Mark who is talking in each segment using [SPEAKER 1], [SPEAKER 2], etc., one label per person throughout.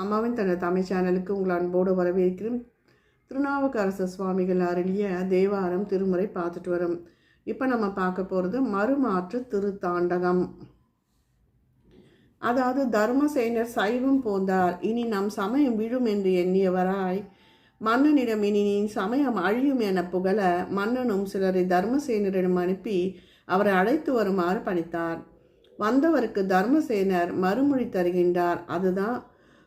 [SPEAKER 1] அம்மாவின் தனது தமிழ் சேனலுக்கு உங்கள் அன்போடு வரவேற்கிறேன். திருநாவுக்கரசு சுவாமிகள் அருளிய தேவாரம் திருமுறை பார்த்துட்டு வரோம். இப்போ நம்ம பார்க்க போகிறது மறுமாற்று திருத்தாண்டகம். அதாவது தர்மசேனர் சைவம் போந்தார். இனி நம் சமயம் விழும் என்று எண்ணியவராய் மன்னனிடம் இனி நீ சமயம் அழியும் என புகழ மன்னனும் சிலரை தர்மசேனரிடம் அனுப்பி அவரை அழைத்து வருமாறு பணித்தார். வந்தவருக்கு தர்மசேனர் மறுமொழி தருகின்றார். அதுதான்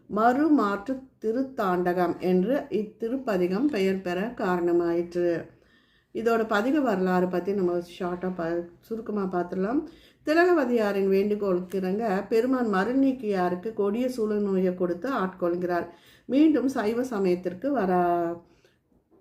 [SPEAKER 1] மறுமாற்று திருத்தாண்டகம் என்று இத்திருப்பதிகம் பெயர் பெற காரணமாயிற்று. இதோட பதிக வரலாறு பற்றி நம்ம ஷார்ட்டாக ப சுருக்கமாக பார்த்துடலாம் திலகவதியாரின் வேண்டுகோளுக்கு இறங்க பெருமான் மருநீக்கியாருக்கு கொடிய சூழ்நோயை கொடுத்து ஆட்கொள்கிறார். மீண்டும் சைவ சமயத்திற்கு வர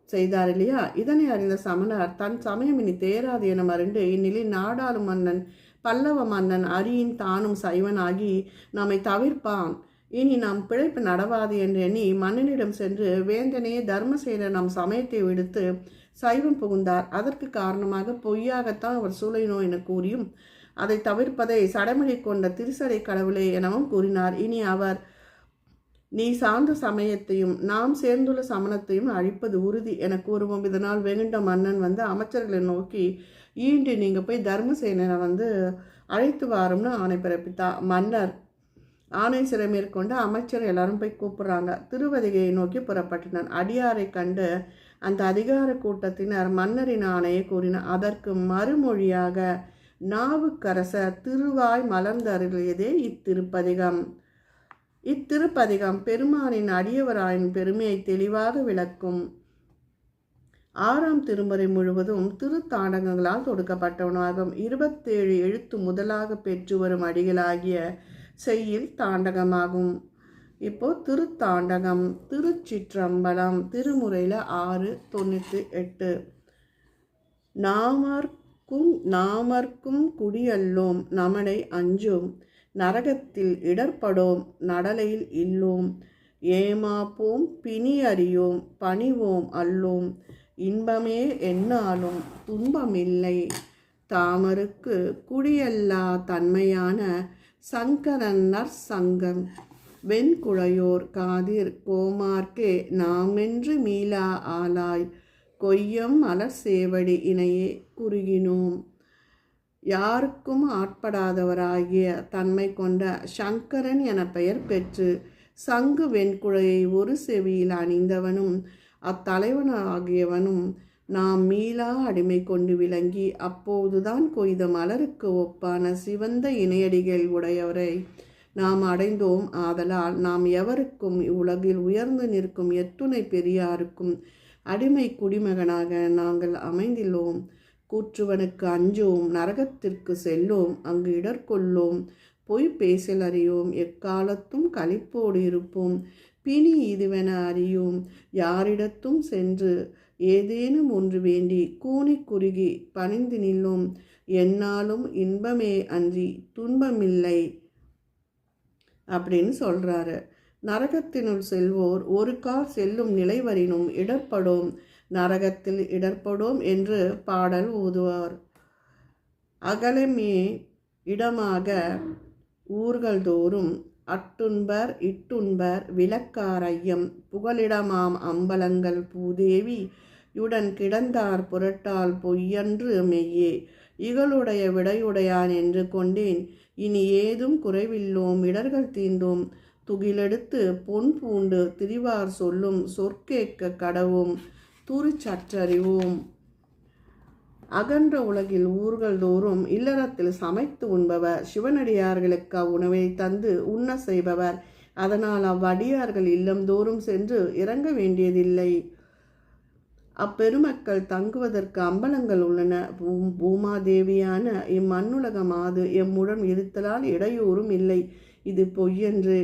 [SPEAKER 1] செய்தார் இல்லையா? இதனை அறிந்த சமணர் தன் சமயம் இனி தேராது என மருண்டு இந்நிலையில் நாடாளு மன்னன் பல்லவ மன்னன் அரியின் தானும் சைவனாகி நம்மை தவிர்ப்பான். இனி நாம் பிழைப்பு நடவாது என்று எண்ணி மன்னனிடம் சென்று வேந்தனே தர்மசேனர் நம் சமயத்தை விடுத்து சைவம் புகுந்தார். அதற்கு காரணமாக பொய்யாகத்தான் அவர் சூளை நோய் என கூறியும் அதை தவிர்ப்பதை சடமொழி கொண்ட திருசடை கடவுளே எனவும் கூறினார். இனி அவர் நீ சார்ந்த சமயத்தையும் நாம் சேர்ந்துள்ள சமணத்தையும் அழிப்பது உறுதி என கூறுவோம். இதனால் வெகுண்ட மன்னன் வந்து அமைச்சர்களை நோக்கி ஈண்டு நீங்கள் போய் தர்மசேனனை வந்து அழைத்து வாரும்னு ஆணை பிறப்பித்தா. மன்னர் ஆணை சிறை மேற்கொண்டு அமைச்சர் எல்லாரும் போய் கூப்பிடுறாங்க. திருவதிகையை நோக்கி புறப்பட்டனர். அடியாரை கண்டு அந்த அதிகார கூட்டத்தினர் மன்னரின் ஆணையை கூறினர். அதற்கு மறுமொழியாக நாவுக்கரசர் திருவாய் மலர்ந்தருளியதே இத்திருப்பதிகம். இத்திருப்பதிகம் பெருமானின் அடியவராயின் பெருமையை தெளிவாக விளக்கும். ஆறாம் திருமுறை முழுவதும் திருத்தாண்டகங்களால் தொடுக்கப்பட்டவனாகும் இருபத்தேழு எழுத்து முதலாக பெற்று வரும் அடிகளாகிய செய்யில் தாண்டகமாகும். இப்போ திருத்தாண்டகம் திருச்சிற்றம்பலம் திருமுறையில் ஆறு தொண்ணூற்றி எட்டு. நாமர்க்கும் நாமர்க்கும் குடியல்லோம் நமனை அஞ்சோம். நரகத்தில் இடர்படோம் நடலையில் இல்லோம். ஏமாப்போம் பிணி அறியோம் பணிவோம் அல்லோம். இன்பமே என்னாலும் துன்பமில்லை. தாமருக்கு குடியல்லா தன்மையான சங்கரன்னர் சங்கம். வெண்குழையோர் காதிர் கோமார்க்கே நாமென்று மீளா ஆளாய். கொய்யம் மலர் சேவடி இணையே குறுகினோம். யாருக்கும் ஆட்படாதவராகிய தன்மை கொண்ட சங்கரன் என பெயர் பெற்று சங்கு வெண்குழையை ஒரு செவியில் அணிந்தவனும் அத்தலைவனாகியவனும் நாம் மீளா அடிமை கொண்டு விளங்கி அப்போதுதான் கொய்த மலருக்கு ஒப்பான சிவந்த இணையடிகள் உடையவரை நாம் அடைந்தோம். ஆதலால் நாம் எவருக்கும் இவ்வுலகில் உயர்ந்து நிற்கும் எத்துணை பெரியாருக்கும் அடிமை குடிமகனாக நாங்கள் அமைந்துள்ளோம். கூற்றுவனுக்கு அஞ்சோம் நரகத்திற்கு செல்லோம் அங்கு இடர்கொள்ளோம் பொய் பேசல் அறியோம் எக்காலத்தும் களிப்போடு இருப்போம். பிணி இதுவென அறியோம் யாரிடத்தும் சென்று ஏதேனும் ஒன்று வேண்டி கூனி குறுகி பணிந்து நில்லும். என்னாலும் இன்பமே அன்றி துன்பமில்லை அப்படின்னு சொல்கிறாரு நரகத்தினுள் செல்வோர் ஒரு கால் செல்லும் நிலைவரினும் இடர்படும் நரகத்தில் இடர்படும் என்று பாடல் ஊதுவார் அகலமே இடமாக ஊர்கள் தோறும் அட்டுண்பர் இட்டுண்பர் விளக்காரையம் புகலிடமாம் அம்பலங்கள் பூதேவி. யுடன் கிடந்தார் புரட்டால் பொய்யன்று மெய்யே. இகளுடைய விடையுடையான் என்று கொண்டேன். இனி ஏதும் குறைவில்லோம். இடர்கள் தீந்தோம். துகிலெடுத்து பொன் பூண்டு திரிவார் சொல்லும் சொற்கேட்க கடவும். துருச்சற்றறிவோம் அகன்ற உலகில் ஊர்கள் தோறும் இல்லறத்தில் சமைத்து உண்பவர் சிவனடியார்களுக்கு அவ்வுணவை தந்து உண்ண செய்பவர். அதனால் அவ்வடியார்கள் இல்லம் தோறும் சென்று இறங்க வேண்டியதில்லை. அப்பெருமக்கள் தங்குவதற்கு அம்பலங்கள் உள்ளன. பூமாதேவியான இம்மண்ணுலக மாது எம்முடன் இருத்தலால் இடையூறும் இல்லை. இது பொய்யன்று.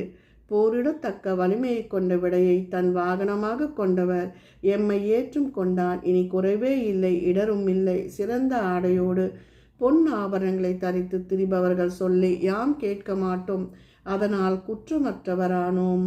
[SPEAKER 1] போரிடத்தக்க வலிமையை கொண்ட விடையை தன் வாகனமாக கொண்டவர் எம்மை ஏற்றும் கொண்டான். இனி குறைவே இல்லை இடரும் இல்லை. சிறந்த ஆடையோடு பொன் ஆபரணங்களை தரித்து திரிபவர்கள் சொல்லி யாம் கேட்க மாட்டோம். அதனால் குற்றமற்றவரானோம்.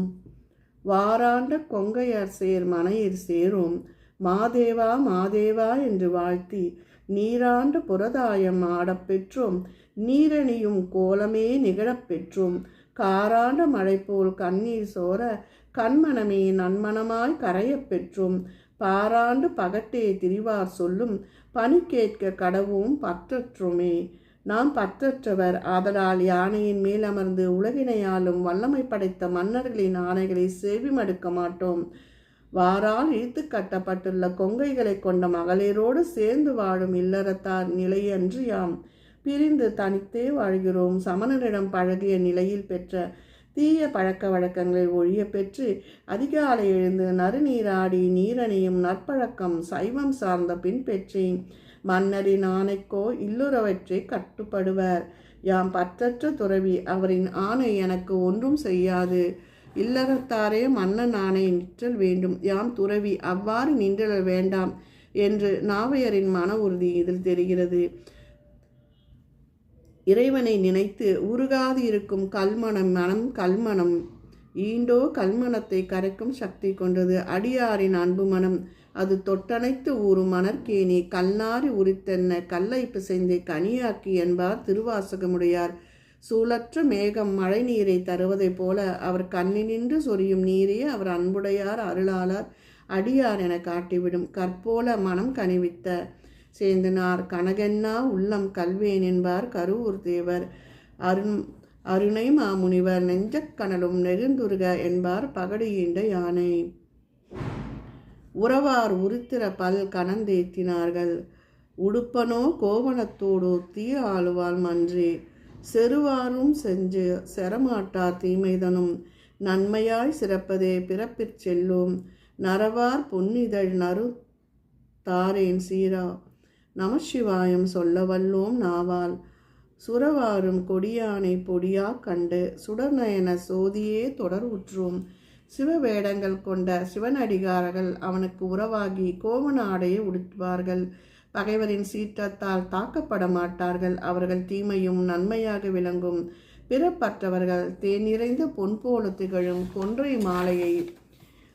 [SPEAKER 1] வாராண்ட கொங்கையர் சேர் மனையில் சேரும். மாதேவா மாதேவா என்று வாழ்த்தி நீராண்ட புரதாயம் ஆடப்பெற்றோம் நீரணியும் கோலமே நிகழப்பெற்றும் காரான மழை போல் கண்ணீர் சோர கண்மணமே நன்மணமாய் கரையப் பெற்றும். பாராண்டு பகட்டே திரிவார் சொல்லும் பணி கேட்க கடவும் பற்றற்றுமே. நாம் பற்றற்றவர் ஆதலால் யானையின் மேல் அமர்ந்து உலகினையாலும் வல்லமை படைத்த மன்னர்களின் ஆணைகளை செவி மடுக்க மாட்டோம். வாரால் இழுத்து கட்டப்பட்டுள்ள கொங்கைகளை கொண்ட மகளிரோடு சேர்ந்து வாழும் இல்லறத்தார் நிலையன்று யாம் பிரிந்து தனித்தே வாழ்கிறோம். சமணரிடம் பழகிய நிலையில் பெற்ற தீய பழக்க வழக்கங்களை ஒழிய பெற்று அதிகாலை எழுந்து நறுநீராடி நீரணியும் நற்பழக்கம் சைவம் சார்ந்த பின் பெற்றேன் மன்னரின் ஆணைக்கோ இல்லுறவற்றை கட்டுப்படுவர். யாம் பற்றற்ற துறவி அவரின் ஆணை எனக்கு ஒன்றும் செய்யாது. இல்லறத்தாரே மன்னன் ஆணை நிற்றல் வேண்டும். யாம் துறவி அவ்வாறு நின்றல் வேண்டாம் என்று நாவையரின் மன உறுதி இதில் தெரிகிறது. இறைவனை நினைத்து உருகாது இருக்கும் கல்மணம் மனம் கல்மணம் ஈண்டோ கல்மணத்தை கரைக்கும் சக்தி கொண்டது அடியாரின் அன்பு மனம். அது தொட்டனைத்து ஊறும் மணற்கேணி கல்நாரி உரித்தென்ன கல்லை பிசைந்து கனியாக்கி என்பார் திருவாசகமுடையார். சூழற்ற மேகம் மழை நீரை தருவதைப் போல அவர் கண்ணினின்று சொரியும் நீரே அவர் அன்புடையார் அருளாளர். அடியார் என காட்டிவிடும் கற்போல மனம் கனிவித்த சேர்ந்தனார். கனகென்னா உள்ளம் கல்வேன் என்பார் கருவூர் தேவர். அருண் அருணை மாமுனிவர் நெஞ்சக்கணலும் நெருந்துருக என்பார் பகடியீண்ட யானை. உறவார் உருத்திர பல் கணந்தேத்தினார்கள். உடுப்பனோ கோவணத்தோடோ தீ ஆளுவாள் மன்றே. செருவாரும் செஞ்சு செரமாட்டார் தீமைதனும். நன்மையாய் சிறப்பதே பிறப்பிற் செல்லும். நரவார் பொன்னிதழ் நறு தாரேன் சீரா. நமசிவாயம் சொல்ல வல்லோம் நாவால். சுரவாரும் கொடியானை பொடியா கண்டு சுடர்நயன சோதியே தொடர் உற்றோம். சிவவேடங்கள் கொண்ட சிவனடிகாரர்கள் அவனுக்கு உறவாகி கோவண ஆடையை உடுத்துவார்கள். பகைவரின் சீற்றத்தால் தாக்கப்பட மாட்டார்கள். அவர்கள் தீமையும் நன்மையாக விளங்கும். பிறப்பற்றவர்கள் தேன் நிறைந்த பொன் போல திகழும் கொன்றை மாலையை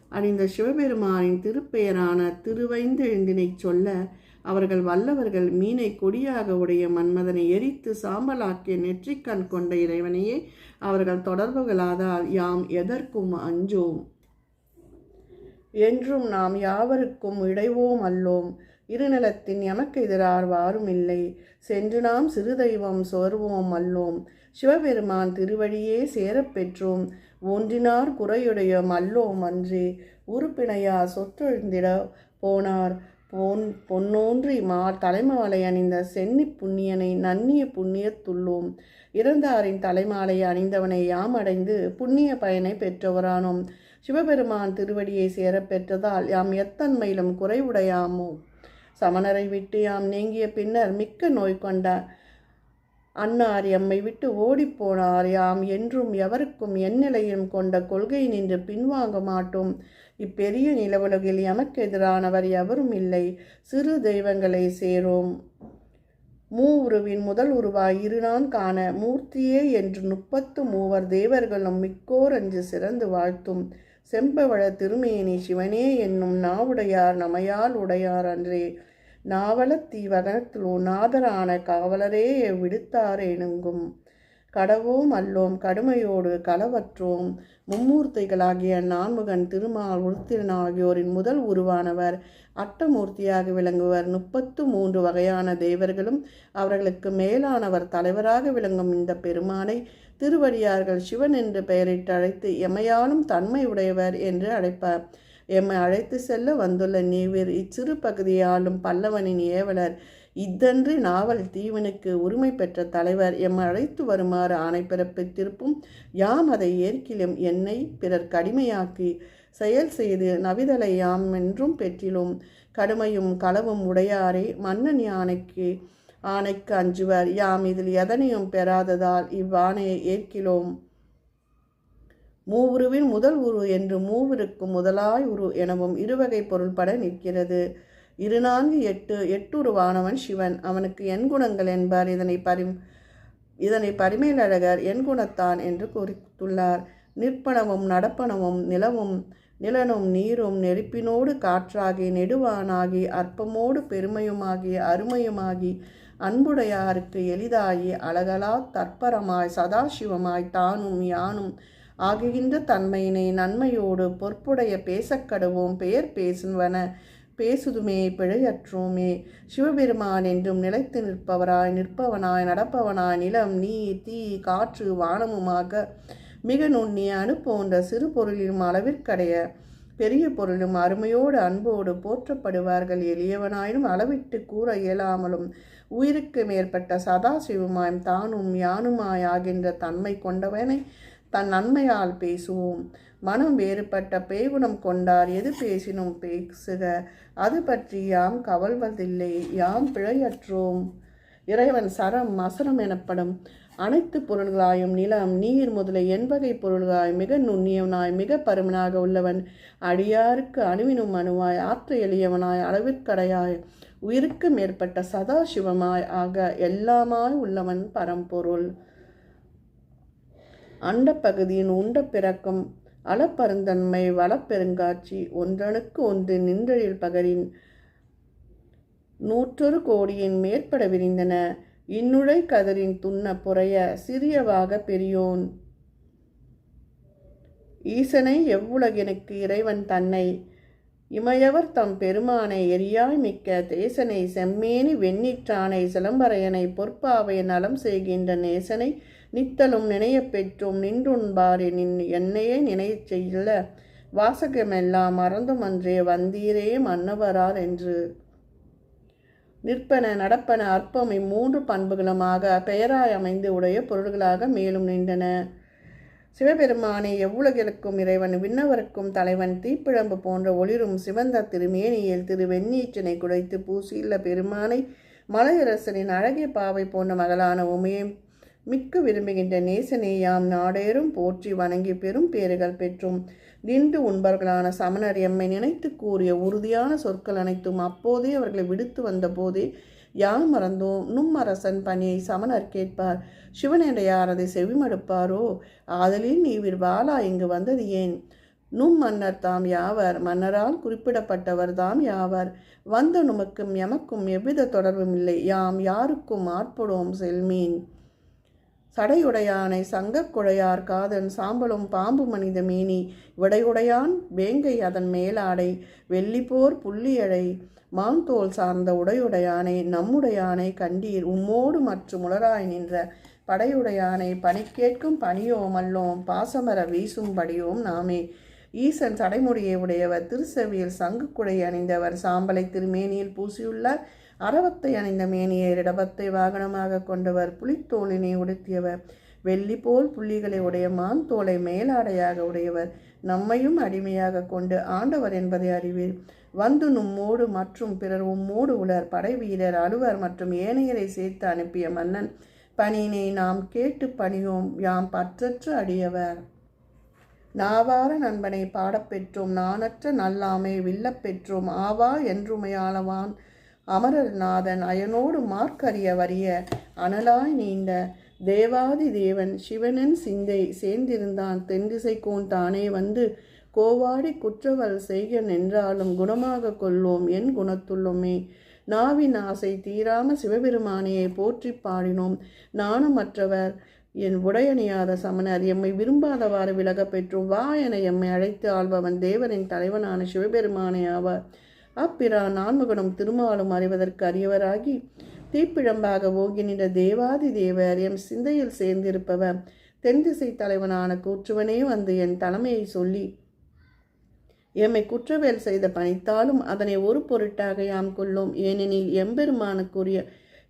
[SPEAKER 1] அணிந்த சிவபெருமானின் திருப்பெயரான திருவைந்தெழுந்தினை சொல்ல அவர்கள் வல்லவர்கள் மீனை கொடியாக உடைய மன்மதனை எரித்து சாம்பலாக்கிய நெற்றிக்கண் கொண்ட இறைவனையே அவர்கள் தொடர்புகளாதால் யாம் எதற்கும் அஞ்சோம். என்றும் நாம் யாவருக்கும் இடைவோம் அல்லோம். இருநிலத்தின் எமக்கு எதிரார் வாரும் இல்லை சென்று நாம் சிறு தெய்வம் சோர்வோம் அல்லோம். சிவபெருமான் திருவடியே சேரப்பெற்றோம் ஒன்றினார் குறையுடைய மல்லோம் அன்றே. உறுப்பினையா சொற்றொழுந்திட போனார். பொன் பொன்னோன்றி மா தலைமாலை அணிந்த சென்னி புண்ணியனை நன்னிய புண்ணியத்துள்ளோம் இறந்தாரின் தலைமாலை அணிந்தவனை யாம் அடைந்து புண்ணிய பயனை பெற்றவரானோம். சிவபெருமான் திருவடியை சேரப்பெற்றதால் யாம் எத்தன்மையிலும் குறைவுடையாமோ? சமணரை விட்டு யாம் நீங்கிய பின்னர் மிக்க நோய் கொண்ட அன்னார் எம்மை விட்டு ஓடிப்போனார் யாம் என்றும் எவருக்கும் எந்நிலையும் கொண்ட கொள்கை நின்று பின்வாங்க மாட்டோம். இப்பெரிய நிலவுலகில் எமக்கு எதிரானவர் எவரும் இல்லை. சிறு தெய்வங்களை சேரோம். மூ உருவின் முதல் உருவாய் இருநான் காண மூர்த்தியே என்று முப்பத்து மூவர் தேவர்களும் மிக்கோர் அஞ்சு சிறந்து வாழ்த்தும். செம்பவள திருமேனி சிவனே என்னும் நாவுடையார் நமையால் உடையார் அன்றே. நாவலத்தீவனத்திலோ நாதரான காவலரே விடுத்தாரெனுங்கும் கடவோம் அல்லோம் கடுமையோடு களவற்றோம். மும்மூர்த்திகளாகிய நான்முகன் திருமால் உருத்திரன் ஆகியோரின் முதல் உருவானவர். அட்டமூர்த்தியாக விளங்குவர். முப்பத்து மூன்று வகையான தேவர்களும் அவர்களுக்கு மேலானவர் தலைவராக விளங்கும் இந்த பெருமானை திருவடியார்கள் சிவன் என்று பெயரிட்டு அழைத்து எமையாலும் தன்மை உடையவர் என்று அழைப்பார். எம்மை அழைத்து செல்ல வந்துள்ள நீவிர் இச்சிறு பகுதியாலும் பல்லவனின் ஏவலர். இத்தன்று நாவல் தீவனுக்கு உரிமை பெற்ற தலைவர் எம் அழைத்து வருமாறு ஆணை பிறப்பித்திருப்பும் யாம் அதை ஏற்கிலும் என்னை பிறர் கடுமையாக்கி செயல் செய்து நவிதலை யாம் என்றும் பெற்றிலும். கடுமையும் களவும் உடையாரே மன்னன் யானைக்கு ஆணைக்கு அஞ்சுவர். யாம் இதில் எதனையும் பெறாததால் இவ்வாணையை ஏற்கிலோம். மூவுருவின் முதல் உரு என்று மூவிற்கு முதலாய் உரு எனவும் இருவகை பொருள்பட நிற்கிறது. இரு நான்கு எட்டு எட்டுருவானவன் சிவன். அவனுக்கு என் குணங்கள் என்பார். இதனை பரி இதனை பரிமேலழகர் என் குணத்தான் என்று குறித்துள்ளார். நிற்பனவும் நடப்பனவும் நிலவும் நிலனும் நீரும் நெருப்பினோடு காற்றாகி நெடுவானாகி அற்பமோடு பெருமையுமாகி அருமையுமாகி அன்புடையாருக்கு எளிதாயி அழகலா தற்பரமாய் சதாசிவமாய் தானும் யானும் ஆகுகின்ற தன்மையினை நன்மையோடு பொற்புடைய பேசக்கடுவோம் பெயர் பேசுவன பேசுதுமே பிழையற்றோமே. சிவபெருமான் என்றும் நிலைத்து நிற்பவராய் நிற்பவனாய் நடப்பவனாய் நிலம் நீர் தீ காற்று வானமுமாக மிக நுண்ணிய அணு போன்ற சிறு பொருளிலும் அளவிற்கடைய பெரிய பொருளும் அருமையோடு அன்போடு போற்றப்படுவார்கள். எளியவனாயினும் அளவிட்டு கூற இயலாமலும் உயிருக்கு மேற்பட்ட சதாசிவமாயும் தானும் யானுமாய் ஆகின்ற தன்மை கொண்டவனை தன் நன்மையால் பேசுவோம். மனம் வேறுபட்ட பேகுணம் கொண்டார். எது பேசினும் பேசுக. அது பற்றி யாம் கவல்வதில்லை. யாம் பிழையற்றோம். இறைவன் சரம் அசரம் எனப்படும் அனைத்து பொருள்களாயும் நிலம் நீர் முதலிய எண்பகை பொருள்களாய் மிக நுண்ணியவனாய் மிக பருமனாக உள்ளவன் அடியாருக்கு அணுவினும் அணுவாய் ஆற்ற எளியவனாய் அளவிற்கடையாய் உயிருக்கு மேற்பட்ட சதாசிவமாய் ஆக எல்லாமாய் உள்ளவன் பரம்பொருள். அண்டப்பகுதியின் உண்ட பிறக்கம் அளப்பருந்தன்மை வளப்பெருங்காட்சி ஒன்றனுக்கு ஒன்று நின்றழில் பகரின் நூற்றொரு கோடியின் மேற்பட விரிந்தன. இன்னுழை கதரின் துண்ண புறைய சிறியவாக பெரியோன். ஈசனை எவ்வுலகினுக்கு இறைவன் தன்னை இமையவர் தம் பெருமானை எரியாய் மிக்க தேசனை செம்மேனி வெண்ணிற்றானை சிலம்பரையனை பொற்பாவை நலம் செய்கின்ற நேசனை நித்தலும் நினையப் பெற்றோம் நின்றுண்பாரே நின் என்னையே நினையச் செய்யல வாசகமெல்லாம் மறந்தும் அன்றே வந்தீரே மன்னவரார் என்று. நிற்பன நடப்பன அற்பம் இம்மூன்று பண்புகளுமாக பெயராய் அமைந்து உடைய பொருள்களாக மேலும் நின்றன. சிவபெருமானே எவ்வுலகிற்கும் இறைவன் விண்ணவருக்கும் தலைவன் தீப்பிழம்பு போன்ற ஒளிரும் சிவந்த திருமேனியில் திரு வெண்ணீச்சனை குடைத்து பூசியுள்ள பெருமானை மலையரசனின் அழகிய பாவை போன்ற மகளான உமையை மிக்க விரும்புகின்ற நேசனே யாம் நாடேறும் போற்றி வணங்கி பெரும் பேறுகள் பெற்றும் நின்று உண்பர்களான சமணர் எம்மை நினைத்து கூறிய உறுதியான சொற்கள் அனைத்தும் அப்போதே அவர்களை விடுத்து வந்தபோதே யார் மறந்தோம்? நும் அரசன் பணியை சமணர் கேட்பார். சிவனடையார் அதை செவிமடுப்பாரோ? ஆதலில் நீவிர் வாலா இங்கு வந்தது ஏன்? நும் மன்னர் தாம் யாவர்? மன்னரால் குறிப்பிடப்பட்டவர் தாம் யாவர்? வந்த நுமக்கும் எமக்கும் எவ்வித தொடர்பும் இல்லை. யாம் யாருக்கும் ஆட்படுவோம் செல்மீன். சடையுடையானை சங்கக்குழையார் காதன் சாம்பலும் பாம்பு மனித மேனி. விடையுடையான் வேங்கை அதன் மேலாடை. வெள்ளிப்போர் புள்ளியழை. மாந்தோல் சார்ந்த உடையுடையானை நம்முடையானை கண்டீர் உம்மோடு மற்றும் உளராய் நின்ற படையுடையானை பணிக்கேட்கும் பணியோமல்லோம் பாசமர வீசும்படியோம் நாமே. ஈசன் சடைமுடியை உடையவர் திருச்செவியில் சங்குக்குடை அணிந்தவர் சாம்பலை திருமேனியில் பூசியுள்ளார் அரவத்தை அணிந்த மேனியை இடபத்தை வாகனமாக கொண்டவர் புலித்தோலினை உடுத்தியவர் வெள்ளி போல் புள்ளிகளை உடைய மான் தோலை மேலாடையாக உடையவர் நம்மையும் அடிமையாக கொண்டு ஆண்டவர் என்பதை அறிவீர். வந்து நும்மோடு மற்றும் பிறர் உம்மோடு உலர். படை வீரர் அலுவர் மற்றும் ஏனையரை சேர்த்து அனுப்பிய மன்னன் பணியினை நாம் கேட்டு பணியோம் யாம் பற்றற்று அடியவர். நாவார நண்பனை பாடப்பெற்றோம் நானற்ற நல்லாமை வில்லப்பெற்றோம் ஆவா என்றுமையாளவான் அமரர்நாதன் அயனோடு மார்க்கறிய வறிய அனலாய் நீண்ட தேவாதி தேவன் சிவனன் சிந்தை சேர்ந்திருந்தான் தென்திசைக்கோன் தானே வந்து கோவாடி குற்றவல் செய்க நின்றாலும் குணமாக கொள்வோம் என் குணத்துள்ளோமே. நாவின் ஆசை தீராம சிவபெருமானையை போற்றி பாடினோம். நாணமற்றவர் என் உடையணியாத சமணர் எம்மை விரும்பாதவாறு விலக பெற்றும். வா என எம்மை அழைத்து ஆள்பவன் தேவனின் தலைவனான சிவபெருமானே ஆவார். அப்பிரா நான்முகனும் திருமாலும் அறிவதற்கு அறியவராகி தீப்பிழம்பாக ஓகி நின்ற தேவாதி தேவர் எம் சிந்தையில் சேர்ந்திருப்பவர் தென் திசை தலைவனான கூற்றுவனே வந்து என் தலைமையை சொல்லி எம்மை குற்றவேல் செய்த பணித்தாலும் அதனை ஒரு பொருட்டாக யாம் கொள்ளும். ஏனெனில் எம்பெருமானுக்குரிய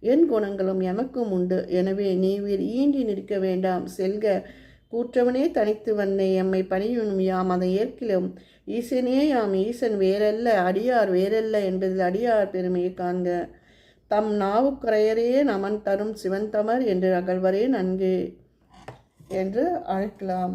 [SPEAKER 1] என் குணங்களும் எமக்கும் உண்டு. எனவே நீவீர் ஈண்டி நிற்க வேண்டாம். செல்க கூற்றவனே தனித்து வன்னை. எம்மை பணியும் யாம் அதை ஏற்கிலும். ஈசனே யாம் ஈசன் வேறல்ல அடியார் வேறல்ல என்பதில் அடியார் பெருமையை காண்க. தம் நாவுக்குறையரே நமன் தரும் சிவன் தமர் என்று அகழ்வரே நன்கு என்று அழைக்கலாம்.